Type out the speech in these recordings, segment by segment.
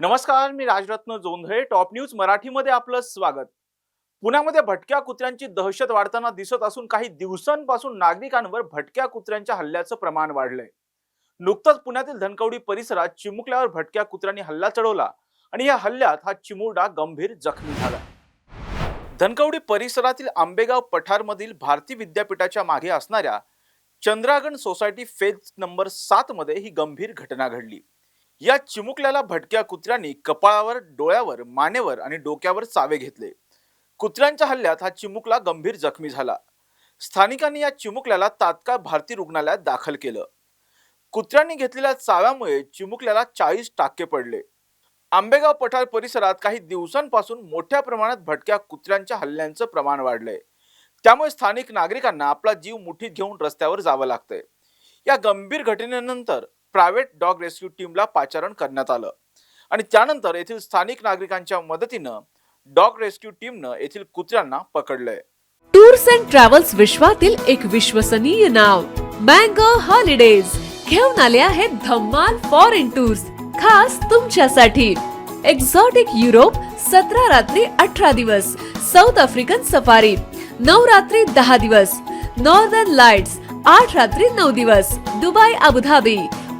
नमस्कार मी Rajratna Jondhale top news मराठीमध्ये आपलं स्वागत. पुण्यामध्ये भटक्या कुत्र्यांची दहशत वाढताना दिसत असून काही दिवसांपासून नागरिकांवर भटक्या कुत्र्यांच्या हल्ल्याचं प्रमाण वाढलंय. नुकतंच पुण्यातील धनकवडी परिसरात चिमुकल्यावर भटक्या कुत्र्यांनी हल्ला चढवला आणि या हल्ल्यात हा चिमुरडा गंभीर जखमी झाला. धनकवडी परिसरातील आंबेगाव पठारमधील भारती विद्यापीठाच्या मागे असणाऱ्या चंद्रागण सोसायटी फेज नंबर सात मध्ये ही गंभीर घटना घडली. या चिमुकल्याला भटक्या कुत्र्यांनी कपाळावर डोळ्यावर मानेवर आणि डोक्यावर चावे घेतले. कुत्र्यांच्या हल्ल्यात हा चिमुकला गंभीर जखमी झाला. स्थानिकांनी या चिमुकल्याला तात्काळ भारती रुग्णालयात दाखल केलं. कुत्र्यांनी घेतलेल्या चाव्यामुळे चिमुकल्याला चाळीस टाके पडले. आंबेगाव पठार परिसरात काही दिवसांपासून मोठ्या प्रमाणात भटक्या कुत्र्यांच्या हल्ल्यांचं प्रमाण वाढलंय. त्यामुळे स्थानिक नागरिकांना आपला जीव मुठीत घेऊन रस्त्यावर जावं लागतंय. या गंभीर घटनेनंतर प्रायव्हेट डॉग रेस्क्यू टीमला पाचारण करण्यात आलं. आणि त्यानंतर येथील स्थानिक नागरिकांच्या मदतीनं डॉग रेस्क्यू टीमनं येथील कुत्र्यांना पकडलंय. टूर्स अँड ट्रॅव्हल्स विश्वातील एक विश्वसनीय नाव मँगो हॉलिडेज. घेऊन आले आहेत धम्माल फॉरेन टूर्स खास तुमच्यासाठी. एक्झॉटिक युरोप सतरा रात्री अठरा दिवस. साऊथ आफ्रिकन सफारी नऊ रात्री दहा दिवस. नॉर्दर्न लाइट्स आठ रात्री नऊ दिवस. Dubai Abu Dhabi.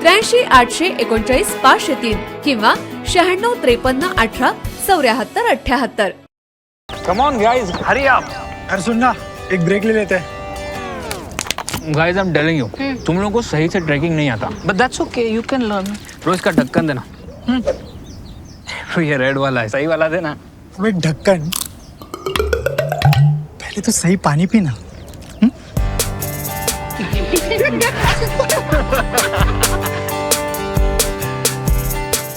त्र्याऐंशी आठशे एकोणचाळीस पाचशे तीन किंवा शहाण्णव त्रेपन्न अठरा चौऱ्याहत्तर अठ्याहत्तर. Come on guys hurry up अरे सुन ना एक ब्रेक ले लेते. हैं guys I am telling you तुम लोगों को सही से ट्रैकिंग नहीं आता. But that's okay, you can learn. रोज का ढक्कन देना. तो ये रेड वाला है. सही वाला देना. अबे ढक्कन. पहले तो सही पानी पीना.